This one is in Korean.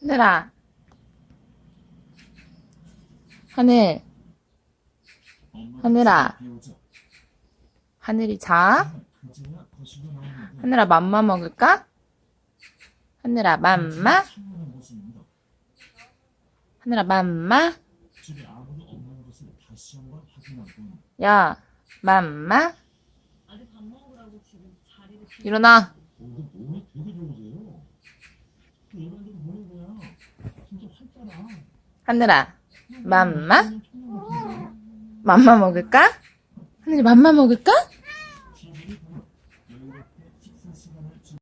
하늘아. 하늘. 하늘아. 하늘이 자. 하늘아 맘마 먹을까? 하늘아, 맘마? 하늘아, 맘마? 야, 맘마? 일어나. 하늘아, 맘마? 맘마 먹을까? 하늘이 맘마 먹을까?